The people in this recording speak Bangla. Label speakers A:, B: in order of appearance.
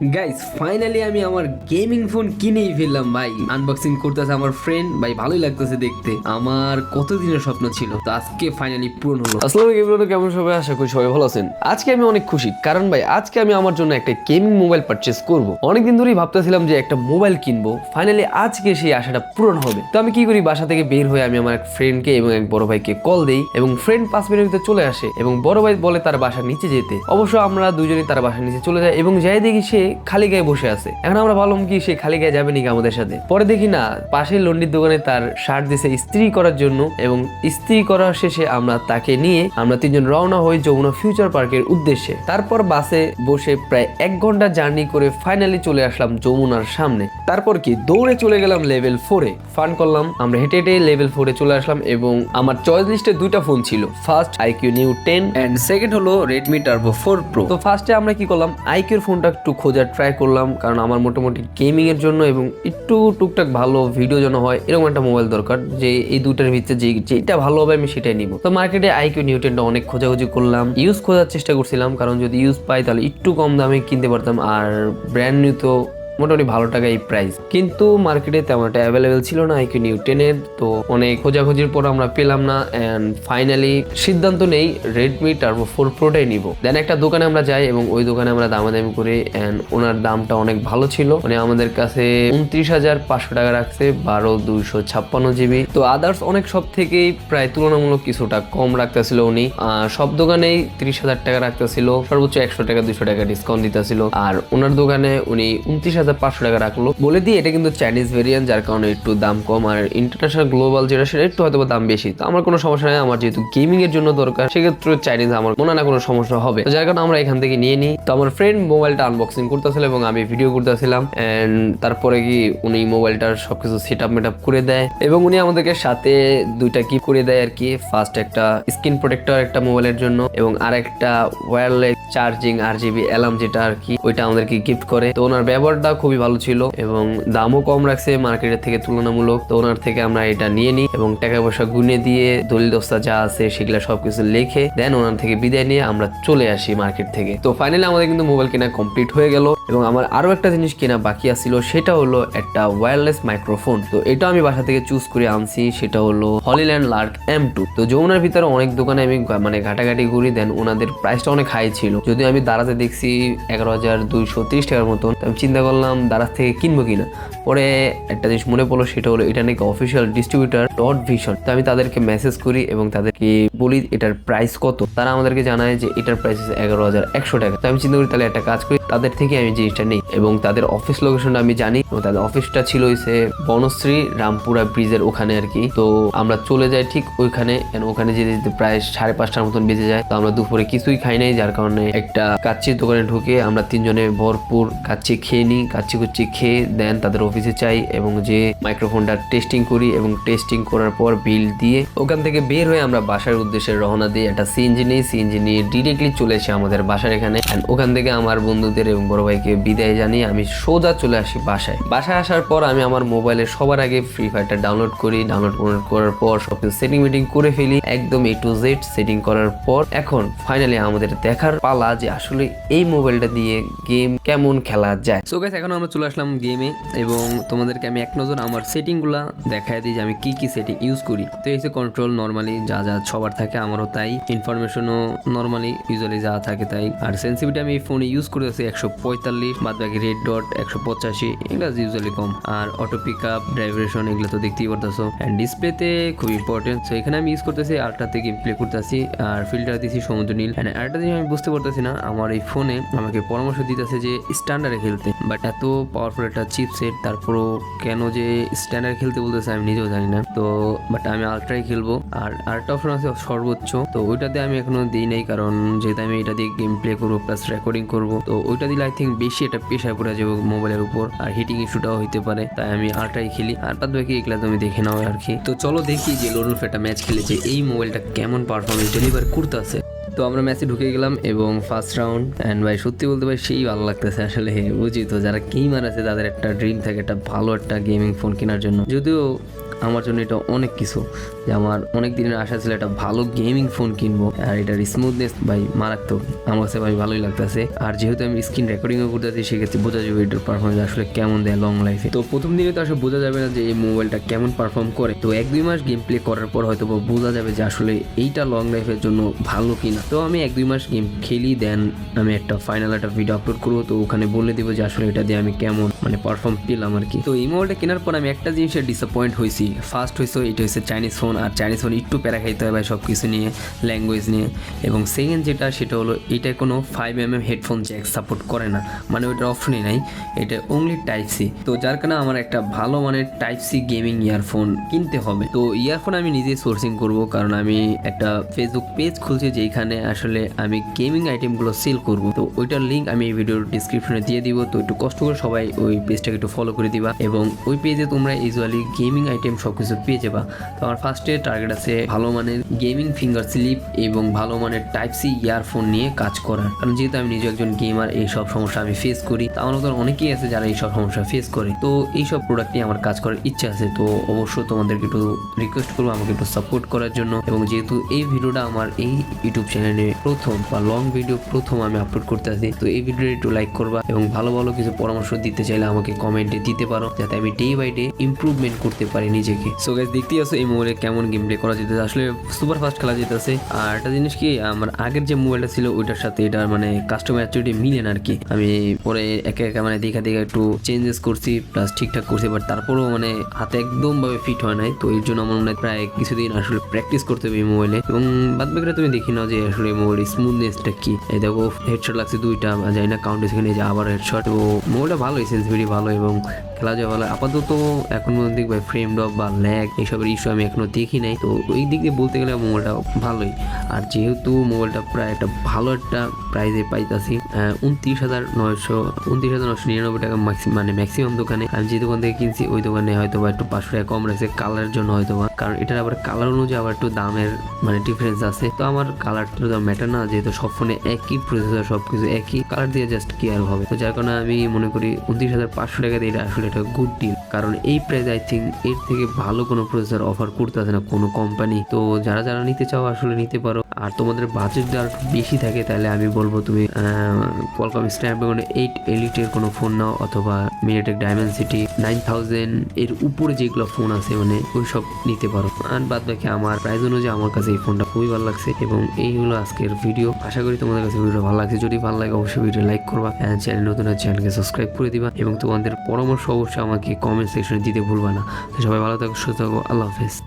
A: গাইস ফাইনালি আমি আমার গেমিং ফোন কিনেই ফেললাম, ভাই। আনবক্সিং করতেছে আমার ফ্রেন্ড ভাই, ভালোই লাগতেছে দেখতে। আমার কতদিনের স্বপ্ন ছিল, তো আজকে ফাইনালি পূরণ হলো।
B: আসসালামু আলাইকুম কেমন সবাই? আশা করি সবাই ভালো আছেন। আজকে আমি অনেক খুশি, কারণ ভাই, আজকে আমি আমার জন্য একটা গেমিং মোবাইল পারচেস করব। অনেকদিন ধরেই ভাবতেছিলাম যে একটা মোবাইল কিনবো। ফাইনালি আজকে সেই আশাটা পূরণ হবে। তো আমি কি করি, বাসা থেকে বের হয়ে আমি আমার এক ফ্রেন্ডকে এবং এক বড় ভাইকে কল দেই এবং ফ্রেন্ড পাঁচ মিনিটের ভিতরে চলে আসে এবং বড় ভাই বলে তার বাসার নিচে যেতে। অবশ্য আমরা দুজনেই তার বাসার নিচে চলে যাই এবং যাই দেখি সে খালি গায়ে বসে আছে। এখন আমরা ভাবলাম কি, সে খালি গায়ে যাবে নাকি আমাদের সাথে? পরে দেখি না, পাশের লন্ডির দোকানে তার শার্ট দিছে স্ত্রী করার জন্য এবং স্ত্রী করার শেষে আমরা তাকে নিয়ে আমরা তিনজন রওনা হই যমুনা ফিউচার পার্কের উদ্দেশ্যে। তারপর বাসে বসে প্রায় এক ঘণ্টা জার্নি করে ফাইনালি চলে আসলাম যমুনার সামনে। তারপর কি, দৌড়ে চলে গেলাম লেভেল ফোরে ফান করলাম, আমরা হেঁটে হেঁটে লেভেল ফোরে চলে আসলাম এবং আমার চয়েস লিস্টে দুইটা ফোন ছিল first iQOO Neo ten
A: and second হলো রেডমি টার্বো ফোর প্রো
B: তো ফার্স্টে আমরা কি করলাম আইকিউর ফোনটা একটু খোঁজার ট্রাই করলাম, কারণ আমার মোটামুটি গেমিং এর জন্য এবং একটু টুকটাক ভালো ভিডিও যেন হয়, এরকম একটা মোবাইল দরকার যে এই দুটার ভিতরে যে যেটা ভালো হবে আমি সেটাই নিব। তো মার্কেটে আইকিউ নিউ টেনটা অনেক খোঁজাখুঁজি করলাম ইউজ খোঁজার চেষ্টা করছিলাম, কারণ যদি ইউজ পাই তাহলে একটু কম দামে কিনতে পারতাম, আর ব্র্যান্ড নিউ তো মোটামুটি ভালো টাকা এই প্রাইস কিন্তু মার্কেটে তেমন একটা অ্যাভেলেবেল ছিল না আইকিউ নিউ টেনের তো অনেক খোঁজাখুঁজির পর আমরা পেলাম না। অ্যান্ড ফাইনালি সিদ্ধান্ত নেই রেডমি টার্বো ফোর প্রোটাই নিব। দেন একটা দোকানে আমরা যাই এবং ওই দোকানে আমরা দামাদামি করি অ্যান্ড ওনার দামটা অনেক ভালো ছিল। মানে আমাদের কাছে উনত্রিশ হাজার পাঁচশো টাকা রাখছে, বারো দুইশো ছাপ্পান্ন জিবি। তো আদার্স অনেক সব থেকেই প্রায় তুলনামূলক কিছুটা কম রাখতেছিল উনি। সব দোকানেই তিরিশ হাজার টাকা রাখতেছিল, সর্বোচ্চ একশো টাকা দুশো টাকা ডিসকাউন্ট দিতেছিল। আর ওনার দোকানে উনি উনত্রিশ হাজার পাঁচশো টাকা রাখল। বলে দিয়ে এটা কিন্তু চাইনিজ ভেরিয়েন্ট যার কারণে একটু দাম কম। আর ইন্টারন্যাশনাল গ্লোবাল যেটা, সেটা একটু হয়তো দাম বেশি। তো আমার কোনো সমস্যা নেই, আমার যেহেতু গেমিং এর জন্য দরকার, সেক্ষেত্রে চাইনিজ আমার মনে না কোনো সমস্যা হবে। যার কারণে আমরা এখান থেকে নিয়ে নিই। তো আমার ফ্রেন্ড মোবাইলটা আনবক্সিং করতেছিল এবং আমি ভিডিও করতেছিলাম। এন্ড তারপরে কি উনি মোবাইলটার সবকিছু সেট আপ মেট আপ করে দেয়। এবং উনি আমাদেরকে সাথে দুইটা কি করে দেয় আর কি। ফার্স্ট একটা স্ক্রিন প্রোটেক্টর একটা মোবাইলের জন্য। এবং আর একটা ওয়্যারলেস চার্জিং আর জিবি অ্যালার্ম যেটা আর কি, ওইটা আমাদেরকে গিফট করে। তো ওনার ব্যবহারটা খুবই ভালো ছিল এবং দামও কম রাখছে মার্কেটের থেকে তুলনামূলক। তো ওনার থেকে আমরা এটা নিয়ে নিই এবং টাকা পয়সা গুনে দিয়ে দলিল দস্তা যা আছে সেগুলো সবকিছু লিখে দেন ওনার থেকে বিদায় নিয়ে আমরা চলে আসি মার্কেট থেকে। তো ফাইনালি আমাদের কিন্তু মোবাইল কেনা কমপ্লিট হয়ে গেল। এবং আমার আরও একটা জিনিস কেনা বাকি আছিল, সেটা হলো একটা ওয়্যারলেস মাইক্রোফোন তো এটা আমি বাসা থেকে চুজ করে আনছি, সেটা হলো হলিল্যান্ড লার্ক এম টু তো যমুনার ভিতরে অনেক দোকানে আমি মানে ঘাটাঘাটি ঘুরি দেন ওনাদের প্রাইসটা অনেক হাই ছিল। যদি আমি দাঁড়াতে দেখছি এগারো হাজার দুইশো তিরিশ টাকার মতন আমি চিন্তা করলাম দারাজ থেকে কিনবো কিনা। পরে একটা জিনিস মনে পড়ল, সেটা হলো এটা নাকি অফিসিয়াল ডিস্ট্রিবিউটার ডট ভিশন তো আমি তাদেরকে মেসেজ করি এবং তাদেরকে বলি এটার প্রাইস কত। তারা আমাদেরকে জানায় যে এটার প্রাইস এগারো হাজার একশো টাকা। তো আমি চিন্তা করি, তাহলে একটা কাজ করি, তাদের থেকে আমি জিনিসটা নিই এবং তাদের অফিস লোকেশনটা আমি জানি এবং তাদের অফিসটা ছিল হইছে বনশ্রী রামপুরা ব্রিজের ওখানে আর কি। তো আমরা চলে যাই ঠিক ওইখানে ওখানে যেতে যেতে প্রায় সাড়ে পাঁচটার মতন বেজে যায়। তো আমরা দুপুরে কিছুই খাই নাই, যার কারণে একটা কাচ্চির দোকানে ঢুকে আমরা তিনজনে ভরপুর কাচ্চি খেয়ে নিই, কাচ্চি কুচ্চি খেয়ে দেন তাদের অফিসে চাই এবং যে মাইক্রোফোনটা টেস্টিং করি এবং টেস্টিং করার পর বিল দিয়ে ওখান থেকে বের হয়ে আমরা বাসার উদ্দেশ্যে রওনা দিই একটা সিএনজি নিই। সিএনজি নিয়ে ডিরেক্টলি চলে এসে আমাদের বাসার এখানে। ওখান থেকে আমার বন্ধুদের এবং বড় ভাইকে বিদায় জানিয়ে আমি সোজা চলে আসি বাসায়। বাসায় আসার পর আমি আমার মোবাইলে সবার আগে ফ্রি ফায়ারটা ডাউনলোড করি। ডাউনলোড করার পর সব কিছু সেটিং মিটিং করে ফেলি। একদম এ টু জেড সেটিং করার পর এখন ফাইনালি আমাদের দেখার পালা যে আসলে এই মোবাইলটা দিয়ে গেম কেমন খেলা যায়।
A: সো গাইস এখন আমরা চলে আসলাম গেমে এবং তোমাদেরকে আমি এক নজর আমার সেটিংগুলো দেখায় দিই যে আমি কি কি সেটিং ইউজ করি। তো এই কন্ট্রোল নর্মালি যা যা সবার থাকে আমারও তাই ইনফরমেশনও নর্মালি ইউজুয়ালি যা থাকে তাই। আর সেন্সিভিটি আমি এই ফোনে ইউজ করতেছি একশো পঁয়তাল্লিশ, বাদ বাকি রেড ডট একশো পঁচাশি, এগুলো ইউজুয়ালি কম। আর অটো পিক আপ ড্রাইভারেশন এগুলো তো দেখতেই পারতেছো। অ্যান্ড ডিসপ্লেতে খুব ইম্পর্টেন্ট তো এখানে আমি ইউজ করতেছি আটটাতে গেম প্লে করতেছি, আর ফিল্টার দিছি সমুদ্র নীল। অ্যান্ড আরেকটা জিনিস আমি বুঝতে পারতেছি না, আমার এই ফোনে আমাকে পরামর্শ দিতেছে যে স্ট্যান্ডার্ডে খেলতে। বাট এত পাওয়ারফুল একটা চিপসেট তারপরও কেন যে স্ট্যান্ডার্ড খেলতে বলতেছে আমি নিজেও জানি না। তো বাট আমি আলট্রাই খেলব। আর আরেকটা অপশন আছে সর্বোচ্চ। তো ওইটাতে আমি এখনও দিই নাই কারণ যেহেতু আমি এটা দিয়ে গেম প্লে করব প্লাস রেকর্ডিং করব। তো ওইটা দিলে আই থিঙ্ক বেশি এটা পেশায় পড়ে যাবে মোবাইলের উপর আর হিটিং ইস্যুটাও হইতে পারে। তাই আমি আলট্রাই খেলি। আর বাদ বাকি এগুলা তুমি দেখে নাও আর কি। তো চলো দেখি যে লোরুফ একটা ম্যাচ খেলেছে। এই মোবাইলটা কেমন পারফরমেন্স ডেলিভার করতেছে। তো আমরা ম্যাচে ঢুকে গেলাম এবং ফার্স্ট রাউন্ড অ্যান্ড ভাই, সত্যি বলতে ভাই, সেই ভালো লাগতেছে আসলে, বুঝি তো, যারা গেমার আছে, তাদের একটা ড্রিম থাকে, একটা ভালো একটা গেমিং ফোন কেনার জন্য। যদিও আমার জন্য এটা অনেক কিছু যে আমার অনেক দিনের আশা ছিল একটা ভালো গেমিং ফোন কিনবো, আর এটার স্মুথনেস ভাই মারাত্মক, আমার কাছে ভাই ভালোই লাগতেছে। আর যেহেতু আমি স্ক্রিন রেকর্ডিংও করতেছি, সেক্ষেত্রে বোঝা যাবে এটার পারফরমেন্স আসলে কেমন দেয় লং লাইফে তো প্রথম দিনে তো আসলে বোঝা যাবে না যে এই মোবাইলটা কেমন পারফর্ম করে। তো এক দুই মাস গেম প্লে করার পর হয়তো বোঝা যাবে যে আসলে এইটা লং লাইফের জন্য ভালো কিনা। তো আমি এক দুই মাস গেম খেলি দেন আমি একটা ফাইনাল একটা ভিডিও আপলোড করব, তো ওখানে বলে দিব যে আসলে এটা দিয়ে আমি কেমন মানে পারফর্ম পেলাম আর কি। তো এই মোবাইলটা কেনার পর আমি একটা জিনিসে ডিসঅ্যাপয়েন্ট হয়েছি। ফার্স্ট হয়েছে এটা হচ্ছে চাইনিজ ফোন আর চাইনিজ ফোন একটু প্যারা খাইতে হয় ভাই সব কিছু নিয়ে ল্যাঙ্গুয়েজ নিয়ে। এবং সেকেন্ড যেটা, সেটা হলো এটা কোনো five M M headphone jack support করে না। মানে ওইটার অপশনই নাই। এটা অনলি টাইপ সি তো যার কারণে আমার একটা ভালো মানের টাইপ সি গেমিং ইয়ারফোন কিনতে হবে। তো ইয়ারফোন আমি নিজে সোর্সিং করব, কারণ আমি একটা ফেসবুক পেজ খুলছি যেখানে আসলে আমি গেমিং আইটেমগুলো সেল করব। তো ওইটার লিঙ্ক আমি এই ভিডিওর ডিসক্রিপশনে দিয়ে দিব। তো একটু কষ্ট করে সবাই ওই পেজটাকে একটু ফলো করে দিবা। এবং ওই পেজে তোমরা ইউজুয়ালি গেমিং আইটেম সব কিছু পেয়ে যাবা। তো আমার ফার্স্টে টার্গেট আছে ভালো মানের গেমিং ফিঙ্গার স্লিপ এবং ভালো মানের টাইপ সি ইয়ারফোন নিয়ে কাজ করার। কারণ যেহেতু আমি নিজে একজন গেমার এই সব সমস্যা আমি ফেস করি। আমার অনেকেই আছে যারা এই সব সমস্যা ফেস করে। তো এই সব প্রোডাক্ট নিয়ে আমার কাজ করার ইচ্ছা আছে। তো অবশ্যই তোমাদেরকে একটু রিকোয়েস্ট করব আমাকে একটু সাপোর্ট করার জন্য। এবং যেহেতু এই ভিডিওটা আমার এই ইউটিউব চ্যানেলে প্রথম বা লং ভিডিও প্রথম আমি আপলোড করতে আসি, তো এই ভিডিওটা একটু লাইক করবা এবং ভালো ভালো কিছু পরামর্শ দিতে চাইলে আমাকে কমেন্টে দিতে পারো, যাতে আমি ডে বাই ডে ইমপ্রুভমেন্ট করতে পারি নিজেকে। সো গাইস দেখতেই আছো এই মোবাইলে কেমন গেম প্লে করা যেতেছে, আসলে সুপার ফাস্ট খেলা যেতেছে। আর একটা জিনিস কি, আমার আগের যে মোবাইলটা ছিল, ওইটার সাথে এটার মানে কাস্টমার অ্যাচুরিটি মিলে না আর কি আমি পরে একে একে মানে দেখা দেখা একটু চেঞ্জেস করছি প্লাস ঠিকঠাক করছি বাট তারপরেও মানে হাতে একদম ভাবে ফিট হয় নাই। তো এর জন্য আমার মনে হয় প্রায় কিছুদিন আসলে প্র্যাকটিস করতে হবে এই মোবাইলে এবং বাদ বাকিটা তুমি দেখি নাও যে আসলে এই মোবাইলের স্মুথনেসটা কি। এই দেখো হেডশট লাগছে দুইটা যাই না কাউন্ট সেখানে যে আবার হেডশট তো মোবাইলটা ভালোই সেন্সিভিটি ভালো, এবং খেলা যায় ভালো। আপাতত এখন পর্যন্ত দেখবে ফ্রেম ড্রপ বা ল্যাগ এইসবের ইস্যু আমি এখনও দেখি নাই। তো ওই দিক দিয়ে বলতে গেলে মোবাইলটা ভালোই। আর যেহেতু মোবাইলটা প্রায় একটা ভালো একটা প্রাইজে পাইতাছি উনত্রিশ হাজার নয়শো, উনত্রিশ হাজার নয়শো নিরানব্বই টাকা মানে ম্যাক্সিমাম দোকানে। আমি যে দোকান থেকে কিনছি, ওই দোকানে হয়তো বা একটু পাঁচশো টাকা কম রাখছে কালারের জন্য হয়তো বা কারণ এটার আবার কালার অনুযায়ী আবার একটু দামের মানে ডিফারেন্স আছে। তো আমার কালারটা তো ম্যাটার না, যেহেতু সব ফোনে একই প্রসেসর সব কিছু একই কালার দিয়ে জাস্ট কি আর হবে। তো যার কারণে আমি মনে করি উনত্রিশ হাজার পাঁচশো টাকা দিয়ে এটা আসলে একটা গুড ডিল কারণ এই প্রাইস আই থিঙ্ক এর থেকে ভালো কোনো প্রসেসর অফার করতে আসে না কোনো কোম্পানি তো যারা যারা নিতে চাও আসলে নিতে পারো। আর তোমাদের বাজেট যার বেশি থাকে তাহলে আমি বলব তুমি কোয়ালকম স্ন্যাপড্রাগন এইট এলিটের কোনো ফোন নাও অথবা মিনিটেক ডায়মেন্সিটি নাইন থাউজেন্ড এর উপরে যেগুলো ফোন আছে মানে ওই সব নিতে পারো। আর বাদ বাকি আমার প্রাইস অনুযায়ী আমার কাছে এই ফোনটা খুবই ভালো লাগছে এবং এই হলো আজকের ভিডিও আশা করি তোমাদের কাছে ভিডিও ভালো লাগছে। যদি ভালো লাগে অবশ্যই ভিডিও লাইক করবা চ্যানেল নতুন চ্যানেলকে সাবস্ক্রাইব করে দিবা এবং তোমাদের পরামর্শ অবশ্যই আমাকে কমেন্ট সেকশনে দিতে ভুলবা না। তো সবাই ভালো থাকো, সুস্থ থাকো, আল্লাহ হাফেজ।